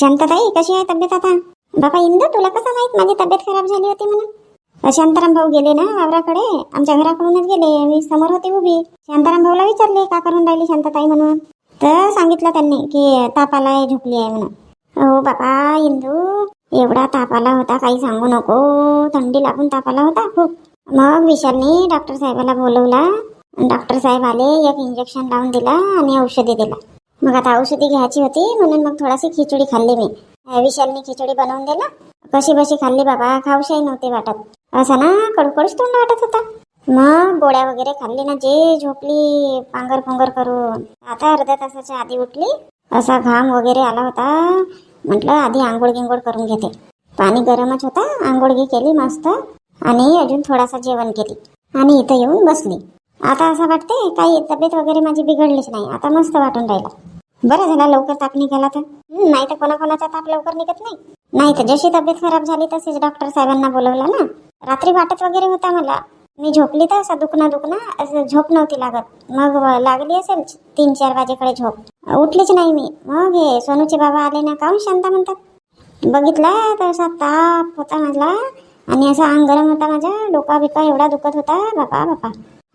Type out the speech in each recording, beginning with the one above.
शांतताई कशी आहे तब्येत आता? बाबा इंदू तुला कसं माहीत? माझी तब्येत खराब झाली होती म्हणून. शांताराम भाऊ गेले ना वावराकडे आमच्या घराकडूनच गेले. मी समोर होते उभी. शांताराम भाऊला विचारले का करून राहिली शांतताई? म्हणून. तर सांगितलं त्यांनी की ताप आलाय झोपली आहे म्हणून. हो बाबा इंदू एवढा ताप आला होता काही सांगू नको. थंडी लागून ताप आला होता खूप. मग विशालनी डॉक्टर साहेबाला बोलवला. डॉक्टर साहेब आले एक इंजेक्शन लावून दिला आणि औषधी दिला. मग आता औषधी घ्यायची होती म्हणून मग थोडीशी खिचडी खाल्ली मी. विशालनी खिचडी बनवून दिला. कशी बशी खाल्ली बाबा खाऊशाही नव्हती वाटत. असं ना कडकडूच तोंड वाटत होता. मग गोळ्या वगैरे खाल्ली ना जे झोपली पांगर पोंगर करून. आता अर्ध्या तासाच्या आधी उठली. असा घाम वगैरे आला होता. म्हटलं आधी आंघोळ गिंगोळ करून घेते. पाणी गरमच होता आंघोळगी केली मस्त. आणि अजून थोडासा जेवण केली. आणि इथं येऊन बसली. आता असं वाटते काही तब्येत वगैरे माझी बिघडलीच नाही. आता मस्त वाटून राहिला. बरं झाला लवकर ताप निघाला तर. नाही तर कोणाकोणाचा ताप लवकर निघत नाही. नाही तर जशी तब्येत खराब झाली तशीच डॉक्टर साहेबांना बोलवलं ना. रात्री वाटत वगैरे होता मला. मी झोपली तर असं दुखणं दुखणं असं झोप नव्हती लागत. मग लागली असेल तीन चार वाजेकडे झोप. उठलीच नाही मी. मग हे सोनूचे बाबा आले ना काहून शांता म्हणतात? बघितला तर असा ताप होता माझा. आणि असा अंग गरम होता माझा. डोका बिका एवढा दुखत होता. बापा बापा.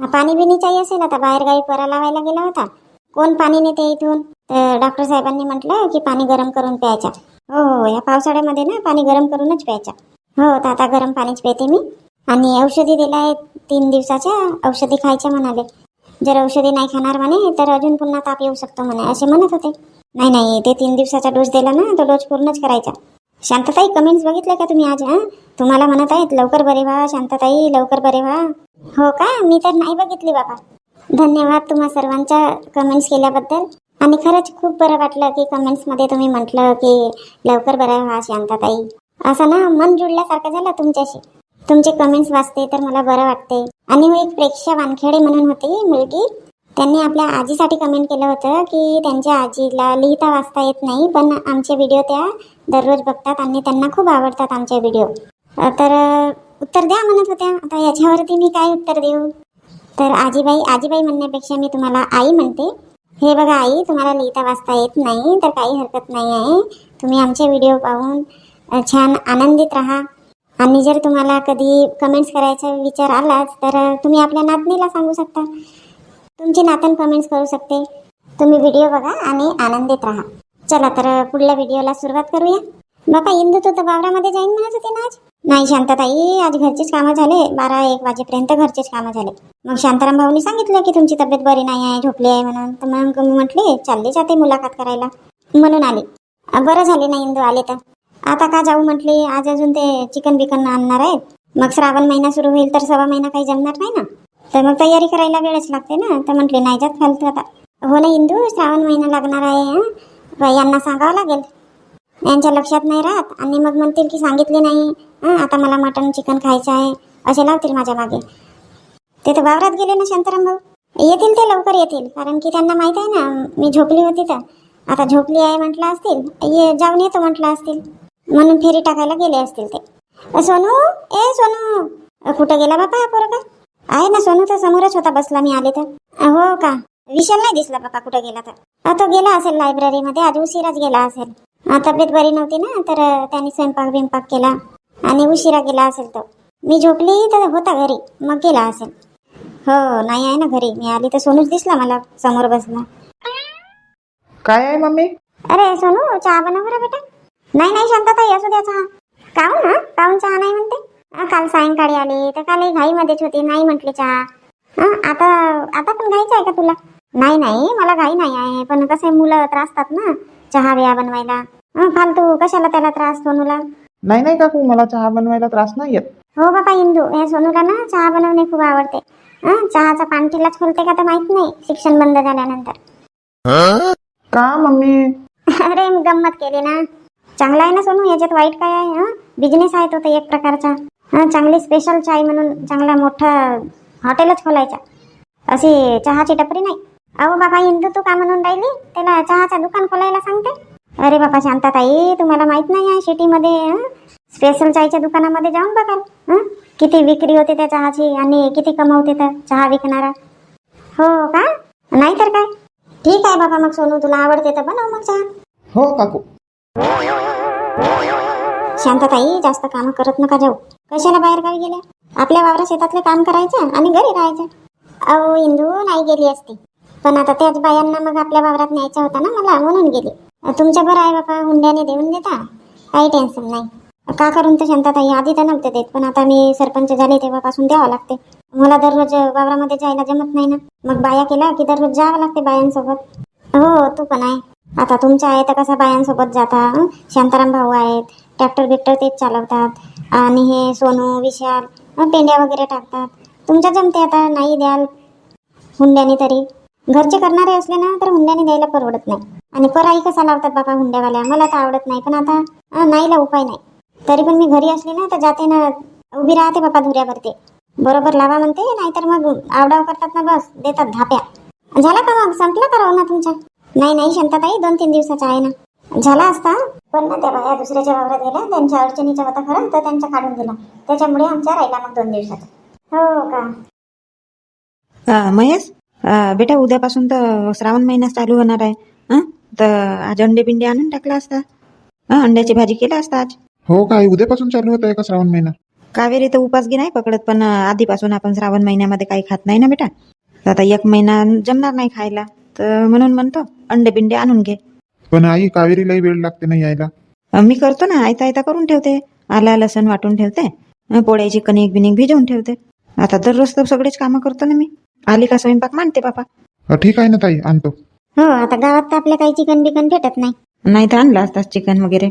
पाणी बिनीचाही असेल आता. बाहेर गावी परा लावायला गेला होता. कोण पाणी नेते इथून? तर डॉक्टर साहेबांनी म्हटलं की पाणी गरम करून प्यायचा. हो हो या पावसाळ्यामध्ये ना पाणी गरम करूनच प्यायचा. हो तर आता गरम पाणीच पिते मी. आणि औषधी दिलाय तीन दिवसाच्या औषधी खायच्या म्हणाले. जर औषधी नाही खाणार म्हणे तर अजून पुन्हा ताप येऊ शकतो म्हणे असे म्हणत होते. नाही नाही ते तीन दिवसाचा डोस दिला ना तो डोस पूर्णच करायचा. शांतताई कमेंट्स बघितले का तुम्ही आज हं? तुम्हाला म्हणत आहेत लवकर बरे व्हा शांतताई लवकर बरे व्हा. हो का? मी तर नाही बघितली बाबा. धन्यवाद तुम्हा सर्वांच्या कमेंट्स केल्याबद्दल. आणि खरंच खूप बरं वाटलं की कमेंट्समध्ये तुम्ही म्हटलं की लवकर बरं व्हा शांताताई. असं ना मन जुळल्यासारखं झालं तुमच्याशी. तुमचे कमेंट्स वाचते तर मला बरं वाटते. आणि हो एक प्रेक्षा वानखेडे म्हणून होती मुलगी. त्यांनी आपल्या आजीसाठी कमेंट केलं होतं की त्यांच्या आजीला लिहिता वाचता येत नाही पण आमचे व्हिडिओ त्या दररोज बघतात आणि त्यांना खूप आवडतात आमचे व्हिडिओ तर उत्तर द्या म्हणत होत्या. आता याच्यावरती मी काय उत्तर देऊ? तर आजीबाई आजीबाई म्हणण्यापेक्षा मी तुम्हाला आई म्हणते. हे बघा आई तुम्हाला लिहिता वाचता येत नाही तर काही हरकत नाही आहे. तुम्ही आमचे व्हिडिओ पाहून छान आनंदित राहा. आणि जर तुम्हाला कधी कमेंट्स करायचा विचार आलाच तर तुम्ही आपल्या नातनीला सांगू शकता. तुमची नातन कमेंट्स करू शकते. तुम्ही व्हिडिओ बघा आणि आनंदित राहा. चला तर पुढल्या व्हिडिओला सुरुवात करूया. बाबा इंदू तू तर वावरामध्ये जाईन म्हणत होते ना आज? नाही शांतताई आज घरचेच कामं झाले. बारा एक वाजेपर्यंत घरचेच कामं झाले. मग शांताराम भाऊनी सांगितलं की तुमची तब्येत बरी नाही आहे झोपली आहे म्हणून. तर मग मी म्हटले चालले जाते मुलाखत करायला. म्हणून आले. बरं झाले ना इंदू आले तर. आता का जाऊ? म्हटले. आज अजून ते चिकन बिकन आणणार आहेत. मग श्रावण महिना सुरू होईल तर सव्वा महिना काही जमणार नाही ना? तर मग तयारी करायला वेळच लागते ना. तर म्हटले नाही जात फालतू आता. हो ना इंदू श्रावण महिना लागणार आहे यांना सांगावं लागेल. यांच्या लक्षात नाही राहत. आणि मग म्हणतील की सांगितले नाही. आता मला मटन चिकन खायचं आहे. असे लावतील माझ्या मागे. ते तर वावरात गेले ना शांताराम भाऊ? येतील ते लवकर येतील. कारण की त्यांना माहीत आहे ना मी झोपली होती तर. आता झोपली आहे म्हटलं असतील. ये जाऊन येतो म्हटलं असतील. म्हणून फेरी टाकायला गेले असतील ते. सोनू? ए सोनू! कुठं गेला बापा हा पोरगा? आहे ना सोनू तर समोरच होता बसला मी आले तर. हो का? विशाल नाही दिसला बापा कुठं गेला तर. तो गेला असेल लायब्ररीमध्ये आज उशिराच गेला असेल. तब्येत बरी नव्हती ना तर त्याने स्वयंपाक बिंपाक केला आणि उशिरा गेला असेल तो. मी झोपली तर होता घरी मग गेला असेल. हो नाही आहे ना घरी. मी आली तर सोनूच दिसला मला समोर बसला. काय आहे मम्मी? अरे सोनू चहा बनव बरं बेटा. नाही नाही शांतता असू द्या चहा. काहून ना काहून चहा नाही म्हणते? काल सायंकाळी आली तर काल घाईमध्येच होती नाही म्हटली चहा. हं, आता आता पण घाईच आहे का तुला? नाही नाही मला घाई नाही आहे पण कसे मुलं त्रासतात ना चहा बिया बनवायला. हं, फालतू. कशाला त्याला त्रास सोनूला? नाही नाही काकू मला चहा बनवायला त्रास नाही येत. हो बाबा इंदू. या सोनूला ना चहा बनवणे खूप आवडते. हं, चहाचा पानटिलाच खोलते का तर माहीत नाही शिक्षण बंद झाल्यानंतर. का मम्मी? अरे मी गंमत केली ना. चांगला आहे ना सोनू? याच्यात वाईट काय आहे हा? बिझनेस आहे तो तर एक प्रकारचा. हा चांगली स्पेशल चाय म्हणून चांगला मोठा हॉटेलच खोलायचा. अशी चहाची टपरी नाही. अहो बाबा इंदू तू का म्हणून राहिली? त्याला चहाचं दुकान खोलायला सांगते. अरे बाबा शांताताई तुम्हाला माहीत नाही आहे सिटीमध्ये स्पेशल चायच्या दुकानामध्ये जाऊन बघाल हं? किती विक्री होते त्या चहाची आणि किती कमवते तर चहा विकणारा. हो का? नाही तर काय? ठीक आहे बाबा मग सोनू तुला आवडते तर बनव मग चहा. हो काकू. शांतताई जास्त कामं करत नका जाऊ. कशाला बाहेर गावी गेल्या? आपल्या वावरा शेतातले काम करायचं आणि घरी राहायचं अहो इंदू नाही गेली असती. पण आता त्याच बायांना मग आपल्या वावरात न्यायचा होता ना मला म्हणून गेली. तुमच्या बरं आहे बापा हुंड्याने देऊन देता? काही टेन्शन नाही. का करून तर शांतताई? आधी तर नव्हते देत पण आता मी सरपंच झाले तेव्हापासून द्यावं लागते. मला दररोज वावरामध्ये जायला जमत नाही ना. मग बाया केला की दररोज जावं लागते बायांसोबत? हो तू पण आहे. आता तुमच्या आहे तर कसा बायांसोबत जाता शांताराम भाऊ आहेत ट्रॅक्टर बिक्टर तेच चालवतात. आणि हे सोनू विशाल पेंड्या वगैरे टाकतात. तुमच्या जमते आता? नाही द्याल. हुंड्याने तरी. घरचे करणारे असले ना तर हुंड्याने द्यायला परवडत नाही. आणि पराई कसा लावतात बाबा हुंड्यावाल्या? मला तर आवडत नाही पण आता नाहीला उपाय नाही. तरी पण मी घरी असली ना तर जाते ना उभी राहते बापा धुऱ्यावरती. बरोबर लावा म्हणते नाहीतर मग आवडाव करतात ना बस देतात धाप्या. झाला का मग? संपला का राहू ना तुमच्या नाही नाही शांताताई दोन तीन दिवसाचा आहे ना. झाला असता? पण ना त्या बाया दुसऱ्याच्या वावरात गेल्या त्यांच्या अडचणीच्या होता खरं तर त्यांच्या काढून दिला. त्याच्यामुळे आमचा राहिला मग दोन दिवसाचा. हो का? महेश? बेटा उद्यापासून तर श्रावण महिना चालू होणार आहे. हं? तर आज अंडे बिंडे आणून टाकला असता. हं, अंड्याची भाजी केला असता आज. हो काय उद्यापासून चालू होत आहे का श्रावण महिना? कावेरी तर उपासगी नाही पकडत पण आधीपासून आपण श्रावण महिन्यामध्ये काही खात नाही ना बेटा. तर आता एक महिना जमणार नाही खायला. तर म्हणून म्हणतो अंडे बिंडे आणून घे. पण आई कावेरीलाही वेळ लागते ना यायला. मी करतो ना आयता आयता करून ठेवते. आला लसण वाटून ठेवते. पोळ्याची कणिक बिनिक भिजवून ठेवते. आता दररोज तर सगळेच कामं करतो ना मी. आली का स्वयंपाक? मांडते बापा अ, ठीक आहे ना ताई आणतो. हो आता गावात तर आपल्या काही चिकन बिकन भेटत नाही. नाही तर आणलं असताच चिकन वगैरे.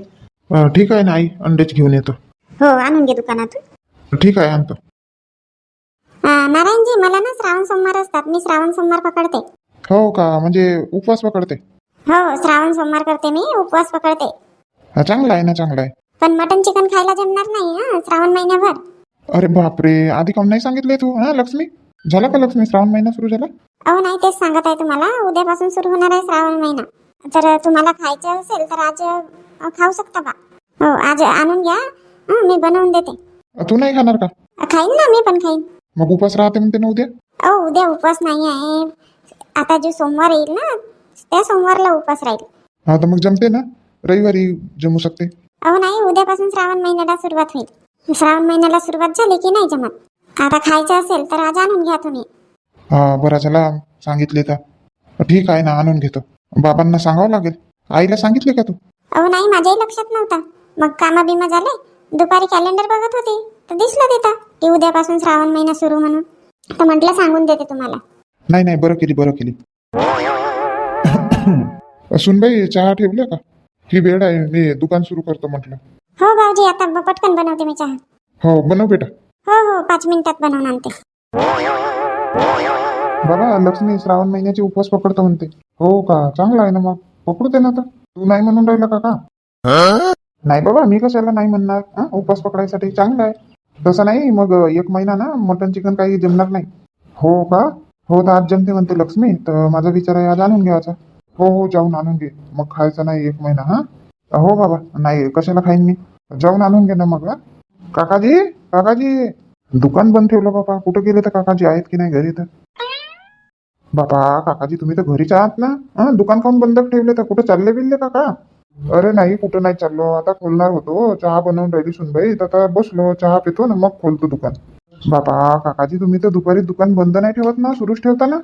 अ, ठीक आहे ना आई अंडेच घेऊन येतो. हो आणून घे दुकानातून. ठीक आहे आणतो. हा, नारायणजी मला ना श्रावण सोमवार असतात. मी श्रावण सोमवार पकडते. हो का? म्हणजे उपवास पकडते? हो श्रावण सोमवार करते मी उपवास पकडते. चांगला आहे ना चांगला आहे. पण मटन चिकन खायला जमणार नाही हा श्रावण महिन्याभर. अरे बापरे आधी काऊन नाही सांगितले तू हा लक्ष्मी? झाला का लक्ष्मी श्रावण महिना सुरू झाला? अहो नाही तेच सांगत आहे तुम्हाला. उद्यापासून सुरू होणार आहे श्रावण महिना. तर तुम्हाला खायचं असेल तर आज अ, खाऊ शकता बा. हो आज आणून घ्या. हं, मी बनवून देते. तू नाही खाणार का? खाईन ना मी पण खाईन. मग उपवास राहते म्हणते ना उद्या? अहो उद्या उपवास नाही आहे. आता जो सोमवार येईल ना त्या सोमवारला उपवास राहील. हा तर मग जमते ना? रविवारी जमू शकते. अहो नाही उद्यापासून श्रावण महिन्याला सुरुवात होईल. श्रावण महिन्याला सुरुवात झाली की नाही जमत? आता खायचं असेल तर आज आणून घ्या तुम्ही. हा बरं चला सांगितले तर. ठीक आहे ना आणून घेतो. बाबांना सांगावं लागेल. आईला सांगितले का तू? अहो नाही माझ्याही लक्षात नव्हता. मग कामा बिमा झाले? दुपारी कॅलेंडर बघत होती. तर दिसलं तिथं की उद्यापासून श्रावण महिना सुरू म्हणून. तर म्हटलं सांगून देते तुम्हाला. नाही नाही बरं केली बरं केली. सुनबाई चहा ठेवल्या का? ही वेळ आहे मी दुकान सुरू करतो म्हटलं. हो भाऊजी आता ब- पटकन बनवते मी चहा. हो बनव बेटा. हो हो पाच मिनिटात बनवून आणते. बाबा लक्ष्मी श्रावण महिन्याचे उपवास पकडतो म्हणते. हो का? चांगला आहे ना मग. पकडू दे ना तर तू नाही म्हणून राहिला का का? नाही बाबा मी कशाला नाही म्हणणार? हा उपवास पकडायसाठी चांगला आहे. तसं नाही मग एक महिना ना मटन चिकन काही जमणार नाही. हो का? हो तर आज जमते म्हणते लक्ष्मी तर माझा विचार आहे आज आणून घ्यायचा. हो हो जाऊन आणून घे. मग खायचं नाही एक महिना हा? हो बाबा नाही कशाला खाईन मी? जाऊन आणून घे ना मग काकाजी काकाजी! दुकान बंद ठेवलं बाबा कुठं गेले तर काकाजी आहेत की नाही घरी तर? बाबा काकाजी तुम्ही तर घरीच आहात ना? हा दुकान काऊन बंद ठेवले तर कुठं चालले बिलले काका? अरे नाही कुठं नाही चाललो. आता खोलणार होतो. चहा बनवून राहिली सुनबाई. तर आता बसलो चहा पितो ना मग खोलतो दुकान. बाबा काकाजी तुम्ही तर दुपारी दुकान बंद नाही ठेवत ना? सुरूच ठेवता ना?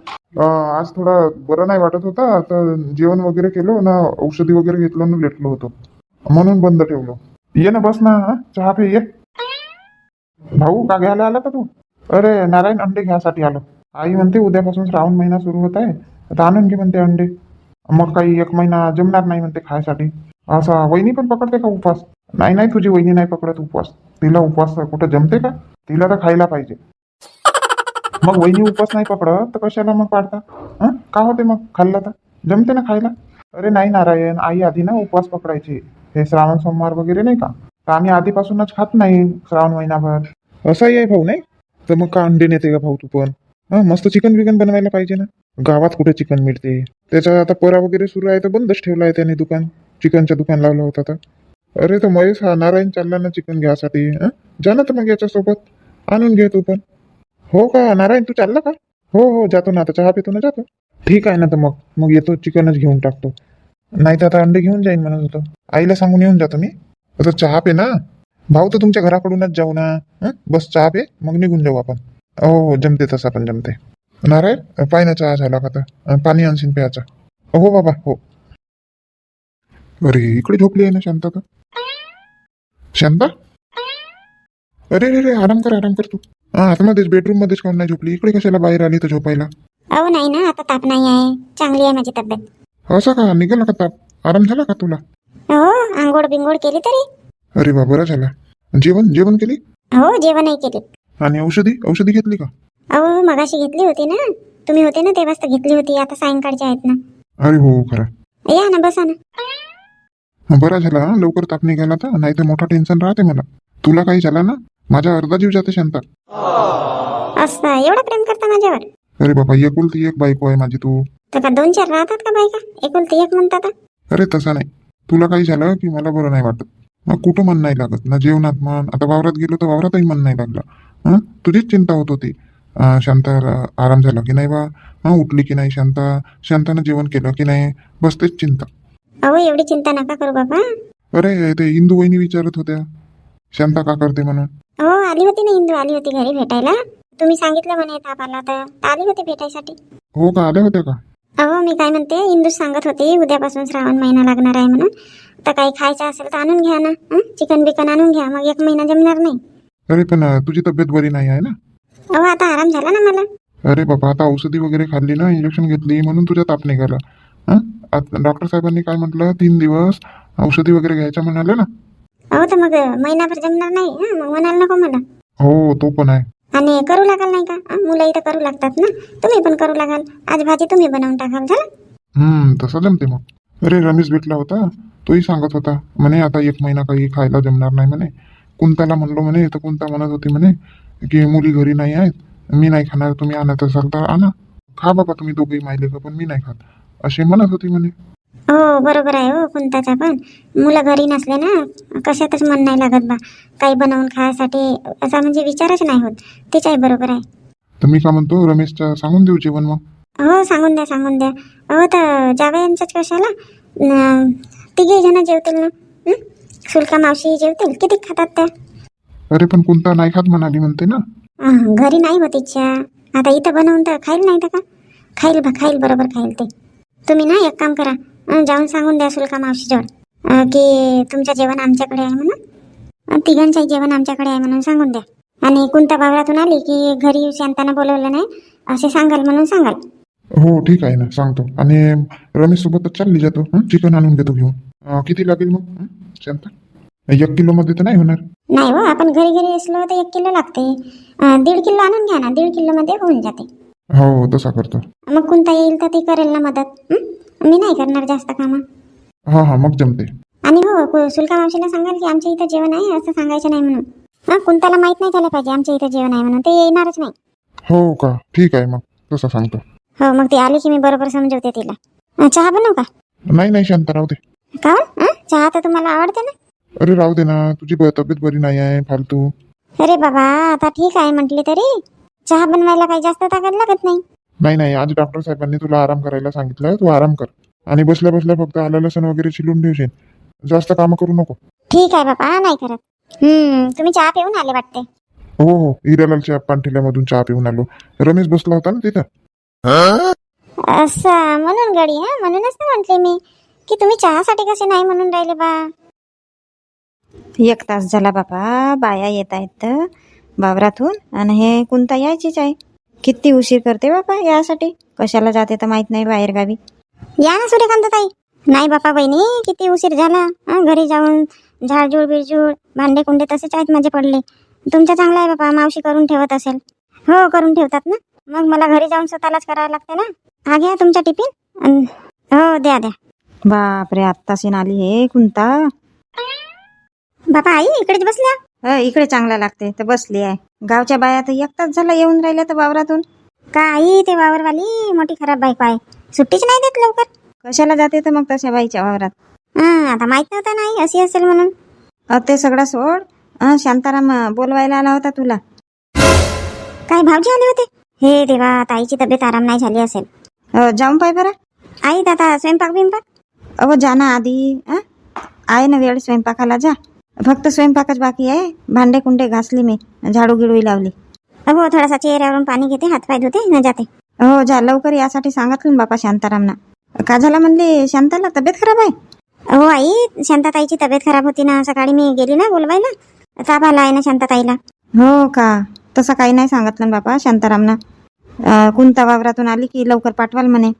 आज थोडा बरं नाही वाटत होता. तर जेवण वगैरे केलो ना औषधी वगैरे घेतलो ना लेटलो होतो. म्हणून बंद ठेवलो. ये ना बस ना चहा पे ये भाऊ का घ्यायला आला का तू? अरे नारायण अंडे घ्यायसाठी आलो. आई म्हणते उद्यापासून श्रावण महिना सुरू होत आहे. आता आणून घे म्हणते अंडे. मग काही एक महिना जमणार नाही म्हणते खायसाठी. असा वहिनी पण पकडते का उपवास? नाही नाही तुझी वहिनी नाही पकडत उपवास. तिला उपवास कुठं जमते का? तिला तर खायला पाहिजे. मग वहिनी उपवास नाही पकडत तर कशाला मग पाडता? का होते मग? खाल्ला तर? जमते ना खायला? अरे नाही नारायण आई आधी ना उपवास पकडायची. हे श्रावण सोमवार वगैरे नाही का? तर आम्ही आधीपासूनच खात नाही श्रावण महिनाभर. असाही आहे भाऊ नाही? तर मग का अंडे नेते का भाऊ तू पण? हा मस्त चिकन बिकन बनवायला पाहिजे ना. गावात कुठे चिकन मिळते? त्याचा आता परा वगैरे सुरू आहे तर बंदच ठेवला आहे त्याने दुकान. चिकनचं दुकान लावलं होतं तर अरे तर महेश हा नारायण चालला ना चिकन घ्यासाठी जा ना तर मग याच्यासोबत. आणून घे तू पण. हो का? नारायण तू चालला का? हो हो जातो ना आता. चहा पितो ना जातो. ठीक आहे ना तर मग. मग येतो चिकनच घेऊन टाकतो. नाही तर आता अंडे घेऊन जाईन म्हणत होतो. आईला सांगून येऊन जातो मी. आता चहा पे ना. भाऊ तर तुमच्या घराकडूनच जाऊ ना? बस चहा पे मग निघून जाऊ आपण. हो हो जमते तसं पण जमते. नारायण पाय ना चहा झाला का अं, पाणी आणशील प्यायचा. हो बाबा हो. अरे इकडे झोपली आहे ना शांता का शांता? अरे रे रे आराम कर आराम कर तू. हा आतमध्येच बेडरूम मध्येच काऊन नाही झोपली? इकडे कशाला बाहेर आली तर झोपायला? अहो नाही ना आता ताप नाही आहे. चांगली आहे माझी तब्येत. असं का? निघाला का ताप? आराम झाला का तुला? हो आंघोळ बिंगोळ केली तरी? अरे बा बरा झाला जेवण जेवण केली? हो जेवणही केली. आणि औषधी? औषधी घेतली का? अहो मगाशी घेतली होती ना. तुम्ही होते ना तेव्हाच तर घेतली होती आता सायंकाळच्या आहेत ना. अरे हो खरं. या ना बसा ना. बरा झाला हं, लवकर ताप निघाला तर नाही तर मोठा टेन्शन राहते मला. तुला काही झाला ना? माझा अर्धा जीव जाते शांता. असं एवढं प्रेम करता माझ्यावर? अरे बाबा एकुलती एक बायको आहे माझी तू. तर का दोन चार राहतात का बायका? एकुलती एक म्हणतात? अरे तसं नाही. तुला काही झालं की मला बरं नाही वाटत? मग कुठं मन नाही लागत? ना जेवणात मन? आता वावरात गेलो तर वावरातही मन नाही लागलं. हं? तुझीच चिंता होत होती. शांता आराम झाला की नाही बा? हं उठली की नाही शांता? शांतानं जेवण केलं की नाही? बस तेच चिंता. अहो एवढी चिंता नका करू बाबा. अरे ते इंदू वहिनी विचारत होत्या. शांता का करते म्हणून? हो आली होती ना इंदू आली होती घरी भेटायला. तुम्ही सांगितलं म्हणे ताप आला तर आली होती भेटायसाठी. हो का? आल्या होत्या का? अहो मी काय म्हणते इंदू सांगत होती उद्यापासून श्रावण महिना लागणार आहे म्हणून. तर काही खायचं असेल तर आणून घ्या ना. हं? चिकन बिकन आणून घ्या मग एक महिना जमणार नाही. अरे पण अं, तुझी तब्येत बरी नाही आहे ना? अहो आता आराम झाला ना मला. अरे बाबा आता औषधी वगैरे खाल्ली ना इंजेक्शन घेतली म्हणून तुझ्या ताप निघाला. हं? आत- डॉक्टर साहेबांनी काय म्हटलं तीन दिवस औषधी वगैरे घ्यायच्या म्हणाले ना. अहो तर मग महिनाभर जमणार नाही हं? मग म्हणाल नको मला. हो तो पण आहे. आणि करू लागाल नाही का? हं? मुलं इथं करू लागतात ना? तुम्ही पण करू लागाल. आज भाजी तुम्ही बनवून टाकाल झालं? हम्म तसं जमते मग. अरे रमेश भेटला होता. तोही सांगत होता. म्हणे आता एक महिना काही खायला जमणार नाही म्हणे. कुंताला म्हणलो म्हणे तर कुंता म्हणत होती म्हणे की मुली घरी नाही आहेत. मी नाही खाणार तुम्ही आणत असाल तर आणा. खा बाबा तुम्ही दोघेही माहिले का पण मी नाही खात. असे म्हणत होती म्हणे. हो बरोबर आहे हो कुंताचा पण. मुलं घरी नसले ना कशातच मन नाही लागत बा. काही बनवून खायसाठी असा म्हणजे विचारच नाही होत. तिच्याही बरोबर आहे. तर मी का म्हणतो रमेशच्या सांगून देऊ जेवण मग? हो सांगून द्या सांगून द्या. हो तर जावयांच्याच कशाला? न- तिघे जण जेवतील ना? हं? सुलका मावशी जेवतील? किती खातात त्या? अरे पण कुंता नाही खात म्हणाली म्हणते ना. अं, घरी नाही होत इच्छा. आता इथं बनवून तर खाईल नाही तर का? खाईल बा खाईल बरोबर खाईल ते. तुम्ही ना एक काम करा. जाऊन सांगून द्या सुलका मावशीजवळ. की तुमचं जेवण आमच्याकडे आहे म्हणून. तिघांचंही जेवण आमच्याकडे आहे म्हणून सांगून द्या. आणि कोणत्या भावरातून आली की घरी शांतानं बोलवलं नाही असे सांगाल म्हणून सांगाल. हो ठीक आहे ना सांगतो. आणि रमेश सोबतच चालली जातो? चिकन आणून घेतो घेऊन. किती लागेल मग? शांता? एक किलो मध्ये तर नाही होणार. नाही हो आपण घरी घरी असलो तर एक किलो लागते. दीड किलो आणून घ्या ना दीड किलो मध्ये होऊन जाते. हो तसा करतो. मग कोणता येईल तर ती करेल ना मदत? मी नाही करणार जास्त कामं. हा हा मग जमते आणि हो कु- सुलका मावशीला सांगाल की आमच्या इथं जेवण आहे असं सांगायचं नाही म्हणून. हा कुंताला माहीत नाही झालं पाहिजे आमच्या इथं जेवण आहे म्हणून. ते येणारच नाही. हो का? ठीक आहे मग तसं सांगतो. हो मग ती आली की मी बरोबर समजवते तिला. अं, चहा बनवू का? नाही नाही शांत राहू दे. का? हो? चहा तर तुम्हाला आवडते ना? अरे राहू दे ना. तुझी ब- तब्येत बरी नाही आहे फालतू. अरे बाबा आता ठीक आहे म्हटली तरी. चहा बनवायला काही जास्त ताकद लागत नाही. नाही नाही आज डॉक्टर साहेबांनी तुला आराम करायला सांगितलं तू आराम कर. आणि बसल्या बसल्या फक्त आलं लसण वगैरे चिलून ठेवशील. जास्त काम करू नको. ठीक आहे बाबा नाही करत. हम्म तुम्ही चहा पिऊन आले वाटते. हो हो हिरालालच्या पांठिल्यामधून चहा पिऊन आलो. रमेश बसला होता ना तिथं? असं म्हणून गडी हा? म्हणूनच तर म्हटले मी की तुम्ही चहासाठी कसे नाही म्हणून राहिले बा? एक तास झाला बापा बाया येत आहेत तर वावरातून आणि हे कोणता यायचीच आहे. किती उशीर करते बापा यासाठी? कशाला जाते तर माहीत नाही बाहेर गावी. या ना सूर्यकांत ताई नाही बापा बहिणी किती उशीर झाला. हं, घरी जाऊन झाडझूड बिरजूड भांडे कुंडे तसेच आहेत माझे पडले. तुमचं चांगलं आहे बापा मावशी करून ठेवत असेल. हो करून ठेवतात ना. मग मला घरी जाऊन स्वतःलाच करावं लागते ना. हा घ्या तुमचा टिफिन. अन- हो द्या द्या. बापरे आत्ताशीन आली हे कोणता बापा आई इकडेच बसल्या. अ, इकडे चांगला लागते तर बसली आहे. गावच्या बाया तर एक तास झाला येऊन राहिल्या तर वावरातून. का आई ते वावरवाली मोठी खराब बायको आहे. सुट्टीच नाही देत लवकर. कशाला जाते तर मग तशा बाईच्या वावरात? हं, आता माहीत नव्हतं नाही अशी असेल म्हणून. अ, ते सगळं सोड. अ, शांताराम अ, बोलवायला आला होता तुला. काय भावजी आले होते? हे देवा ताईची तब्येत आराम नाही झाली असेल. अ, जाऊन पाय बरं. आई आता स्वयंपाक बिंपाक अव जा ना आधी. अ? आहे ना वेळ स्वयंपाकाला जा. फक्त स्वयंपाकच बाकी आहे. भांडे कुंडे घासली मी झाडू गिडूही लावली. हो थोडासा चेहऱ्यावरून पाणी घेते हातपाय धुते न जाते. हो जा लवकर यासाठी सांगितलं बापा शांतारामना. का झाला म्हणली शांताला तब्येत खराब आहे? हो आई शांताताईची तब्येत खराब होती ना सकाळी मी गेली ना बोलवायला ताप आला आहे ना शांताताईला. हो का? तसं काही नाही सांगितलं ना बापा शांतारामना. कुंता वावरातून आली की लवकर पाठवाल म्हणे.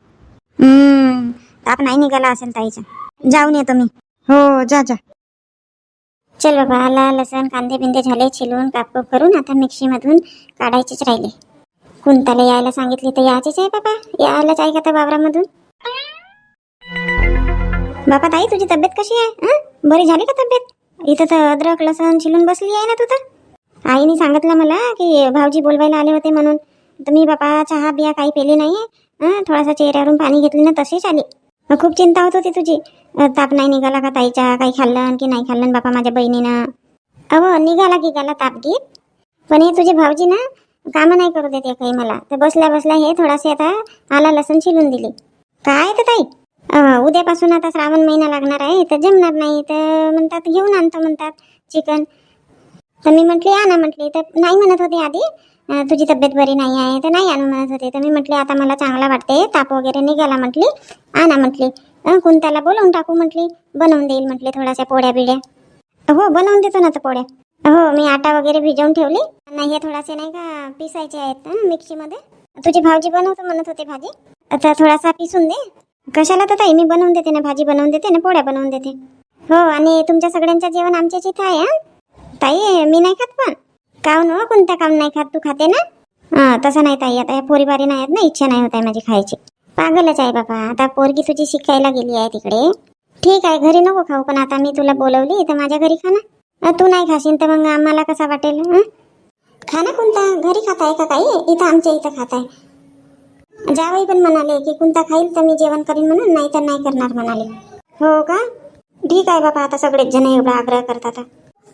ताप नाही निघाला असेल ताईचा जाऊन येतो मी. हो जा जा. चल बाबा आला लसण कांदे बिंदे झाले छिलून कापकूप करून आता मिक्सीमधून काढायचेच राहिले. कुंताला यायला सांगितली तर याचेच आहे बाबा. यायलाच आहे का त्या वावरामधून? बाबा ताई तुझी तब्येत कशी आहे? बरी झाली का तब्येत? इथं तर अद्रक लसण छिलून बसली आहे ना तू तर. आईने सांगितलं मला की भाऊजी बोलवायला आले होते म्हणून. तर मी बाबा चहा बिया काही पेली नाही. थोडासा चेहऱ्यावरून पाणी घेतली ना तशीच आली. खूप चिंता होत होती तुझी. ताप नाही निघाला का ताईच्या? काही खाल्लं की नाही खाल्लं बापा माझ्या बहिणीनं? अहो निघाला की गाला ताप गीत. पण हे तुझे भाऊजी ना कामं नाही करू देते काही मला. तर बसल्या बसल्या हे थोडासे आता आला लसण शिलून दिली. काय तर ताई? उद्यापासून आता श्रावण महिना लागणार आहे तर जमणार नाही तर म्हणतात घेऊन आणतो म्हणतात चिकन. तर मी म्हटली आणा म्हटली. तर नाही म्हणत होते आधी. तुझी तब्येत बरी नाही आहे तर नाही आणू म्हणत होते. तर मी म्हटली आता मला चांगला वाटते ताप वगैरे निघाला म्हटली. आणा म्हटली. कुंताला बोलवून टाकू म्हटली. बनवून देईल म्हटले थोड्याशा पोळ्या बिड्या हो बनवून देतो ना तर पोळ्या. हो मी आटा वगैरे भिजवून ठेवली. नाही हे थोडासे नाही का पिसायचे आहेत ना मिक्सीमध्ये. तुझी भाजी बनवतो म्हणत होते भाजी. आता थोडासा पिसून दे. कशाला तर ताई मी बनवून देते ना भाजी बनवून देते ना पोळ्या बनवून देते. हो आणि तुमच्या सगळ्यांचं जेवण आमच्याच इथं आहे ताई मी नाही खात पण. काऊन हो कोणतं काम नाही खात तू खाते ना? तसं नाही ताई आता या पोरीबारी नाही आहेत ना इच्छा नाही होत आहे माझी खायची. पागलच आहे बाबा आता पोरगी तुझी शिकायला गेली आहे तिकडे. ठीक आहे घरी नको खाऊ पण आता मी तुला बोलवली तर माझ्या घरी खा ना. तू नाही खाशील तर मग आम्हाला कसा वाटेल खाना कोणता घरी खात आहे का काही इथं आमच्या इथं खाताय. आहे जावई पण म्हणाले की कोणता खाईल तर मी जेवण करीन म्हणून नाही तर नाही करणार म्हणाले. हो का? ठीक आहे बाबा आता सगळेच जण एवढा आग्रह करतात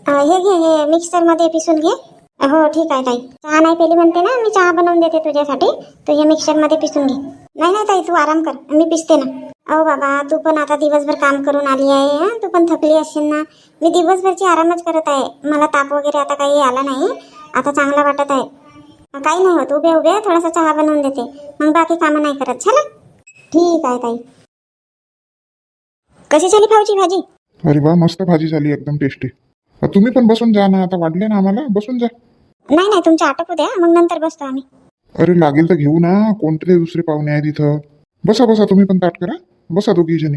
हे घे हे मिक्सरमध्ये पिसून घे. हो ठीक आहे ताई. चहा नाही पेली म्हणते ना मी चहा बनवून देते तुझ्यासाठी. तू हे मिक्सरमध्ये पिसून घे. नाही नाही ताई तू आराम कर. मी पिसते ना. अहो बाबा तू पण आता दिवसभर काम करून आली आहे तू पण थकली असशील ना. मी दिवसभरची आरामच करत आहे. मला ताप वगैरे आता काही आला नाही. आता चांगला वाटत आहे. काही नाही होत. उभ्या उभ्या थोडासा चहा बनवून देते. मग बाकी कामं नाही करत. झालं ठीक आहे ताई. कशी झाली भाऊची भाजी? अरे वा मस्त भाजी झाली. एकदम टेस्टी तुम्ही पण बसून जा ना. आता वाढले ना आम्हाला. बसून जा. नाही नाही तुमच्या आटोपू द्या. मग नंतर बसतो आम्ही. अरे लागेल तर घेऊ ना. कोणते दुसरे पाहुणे आहेत इथं. बसा बसा तुम्ही पण ताट करा. बसा दोघी जणी.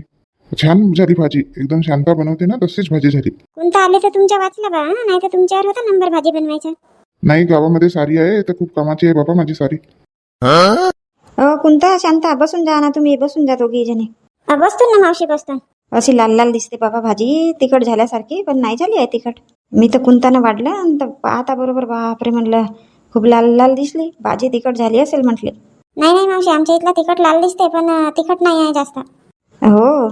छान झाली भाजी. एकदम शांता बनवते ना तशीच भाजी झाली. कोणता आले तर तुमच्या वाचला बा नाही तर तुमच्यावर होता नंबर भाजी बनवायचा. नाही गावामध्ये सारी आहे. तर खूप कामाची आहे बाबा माझी सारी. अ कुंता शांता बसून जा ना तुम्ही. बसून जा दोघी जणी. अ, बसतो ना मावशी बसतो. अशी लाल लाल दिसते बाबा भाजी. तिखट झाल्यासारखी पण नाही झाली आहे तिखट. मी तर कुंतानं वाढलं आणि तर पाहता बरोबर बापरे म्हणलं खूप लाल लाल दिसली. भाजी तिखट झाली असेल म्हटले. नाही नाही मावशी आमच्या इथला तिखट लाल दिसते पण तिखट नाही आहे जास्त. हो.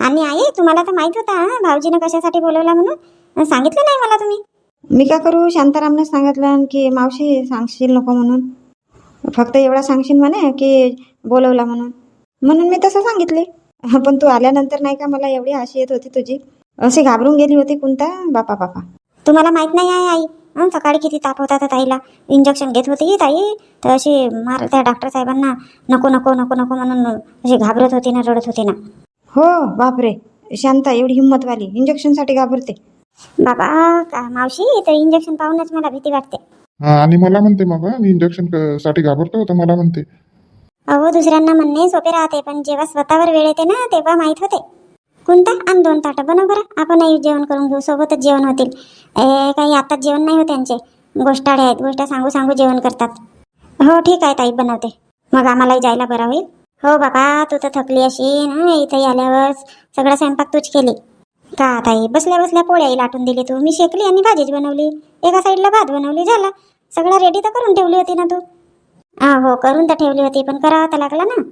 आणि आई तुम्हाला तर माहीत होता हं, भाऊजीनं कशासाठी बोलवला म्हणून? सांगितलं नाही मला तुम्ही? मी का करू? शांतारामनं सांगितलं की मावशी सांगशील नको म्हणून. फक्त एवढा सांगशील म्हणे की बोलवला म्हणून. म्हणून मी तसं सांगितले. पण तू आल्यानंतर नाही का मला एवढी हाशी येत होती तुझी? अशी घाबरून गेली होती कोणता बापा बापा. तुम्हाला माहीत नाही आहे आई. हं, सकाळी किती ताप होता त्या ताईला? इंजेक्शन घेत होती ताई. तर अशी मार त्या डॉक्टर साहेबांना नको नको नको नको म्हणून अशी घाबरत होती ना रडत होती ना. हो बापरे. शांता एवढी हिंमतवाली इंजेक्शनसाठी घाबरते. बाबा का मावशी तर इंजेक्शन पाहूनच मला भीती वाटते. हा, आणि मला म्हणते मग मी इंजेक्शनसाठी घाबरतो तर मला म्हणते. अहो दुसऱ्यांना म्हणणे सोपे राहते पण जेव्हा स्वतःवर वेळ येते ना तेव्हा माहीत होते. कोणता? आणि दोन ताटं. बनव बरं. आपणही जेवण करून घेऊ. सोबतच जेवण होतील. ए काही आताच जेवण नाही होत त्यांचे गोष्टाडे आहेत. गोष्ट सांगू सांगू जेवण करतात. हो ठीक आहे ताई. बनवते. मग आम्हालाही जायला बरं होईल. हो बाबा. तू तर थकली अशी ना इथे आल्यावर सगळा स्वयंपाक तूच केली. का ताई? बसल्या बसल्या पोळ्याही लाटून दिली तू. मी शेकली आणि भाजीच बनवली. एका साईडला भात बनवली. झाला. सगळं रेडी तर करून ठेवली होती ना तू? हो करून तर ठेवली होती. पण करावं तर लागला ना.